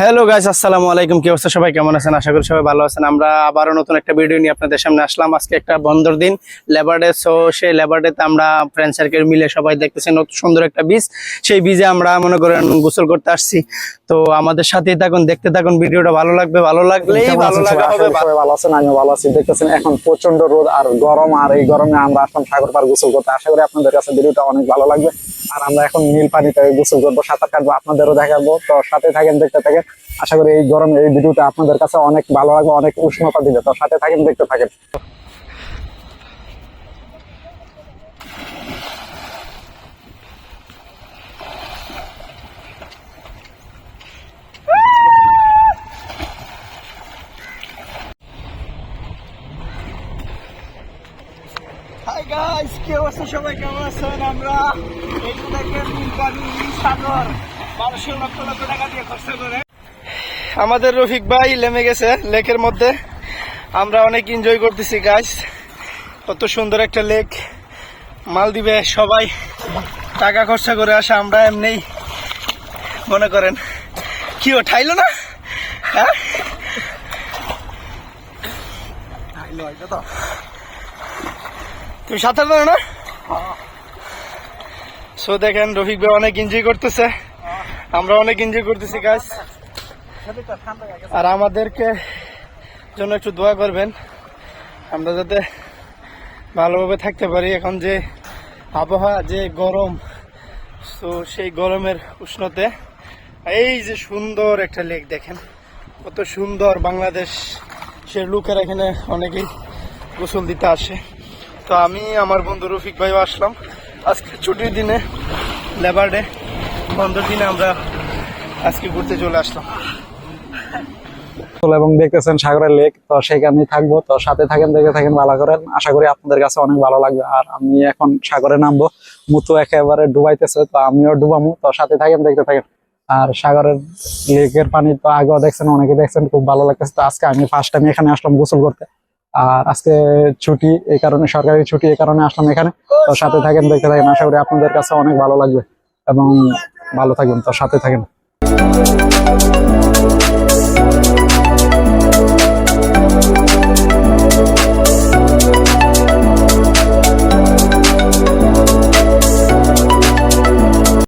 Hello guys আসসালামু আলাইকুম। কি অবস্থা সবাই? কেমন আছেন? আশা করি সবাই ভালো আছেন। আমরা আবারও নতুন একটা ভিডিও নিয়ে আপনাদের সামনে আসলাম। আজকে একটা বন্ধর দিন লেবার ডে সো সেই লেবার ডেতে আমরা ফ্রেন্ড সার্কেল মিলে সবাই দেখতেছি নতুন সুন্দর একটা বীজ। সেই বীজে আমরা মনে করেন গোসল করতে আসছি। তো আমাদের সাথেই থাকুন দেখতে থাকুন ভিডিওটা ভালো লাগবে ভালো লাগলেই ভালো আছেন লাগা হবে। আশা করি সবাই ভালো আছেন আমিও ভালো আছি। দেখতেছেন এখন প্রচণ্ড রোদ আর গরম আর এই গরমে আমরা আসলাম সাগর পার গোসল করতে। আশা করি আপনাদের কাছে ভিডিওটা অনেক ভালো লাগবে। আর আমরা এখন নীল পানিতে গোসল করব, সাঁতার কাটবো, আপনাদেরও দেখাবো। তো সাথে থাকেন, দেখতে থাকেন। আশা করি এই গরম এই ভিডিওটা আপনাদের কাছে অনেক ভালো লাগবে, অনেক উষ্ণতা দিবে। তো সাথে থাকেন, দেখতে থাকেন। হাই গাইস কি অবস্থা? সবাই কেমন আছেন? আমরা এই সাগর লক্ষ লক্ষ টাকা দিয়ে করে। আমাদের রফিক ভাই লেমে গেছে লেকের মধ্যে। আমরা অনেক এনজয় করতেছি গাইস কত সুন্দর একটা লেক মালদ্বীপে সবাই টাকা খরচা করে আসা, আমরা এমনি মনে করেন। কি ও, ঠাইলো না? হ্যাঁ? তুমি সাঁতার জানো না? সো দেখেন, রফিক ভাই অনেক এনজয় করতেছে। আমরা অনেক এনজয় করতেছি গাছ আর আমাদেরকে জন্য একটু দোয়া করবেন। আমরা যাতে ভালোভাবে থাকতে পারি। এখন যে আবহাওয়া, যে গরম তো সেই গরমের উষ্ণতে, এই যে সুন্দর একটা লেক দেখেন। কত সুন্দর বাংলাদেশ সে লোকেরা এখানে অনেকেই গোসল দিতে আসে। তো আমি আমার বন্ধু রফিক ভাইও আসলাম। আজকে ছুটির দিনে লেবার ডে বন্ধের দিনে আমরা আজকে ঘুরতে চলে আসলাম। এবং দেখতেছেন সাগরের লেক, তো সেখানেই থাকব। তো সাথে থাকেন, দেখে থাকেন, ভালো করেন। আশা করি আপনাদের কাছে অনেক ভালো লাগবে। আর আমি এখন সাগরে নামবো। মুতু একেবারে ডুবাইতেছে, তো আমিও ডুবামু। তো সাথে থাকেন, দেখতে থাকেন। আর সাগরের লেকের পানি তো আগেও দেখছেন, অনেকে দেখছেন, খুব ভালো লাগতেছে। তো আজকে আমি ফার্স্ট টাইম এখানে আসলাম গোসল করতে। আর আজকে ছুটি এই কারণে, সরকারি ছুটি এই কারণে আসলাম এখানে। তো সাথে থাকেন, দেখতে থাকেন। আশা করি আপনাদের কাছে অনেক ভালো লাগবে। এবং ভালো থাকবেন, তো সাথে থাকেন।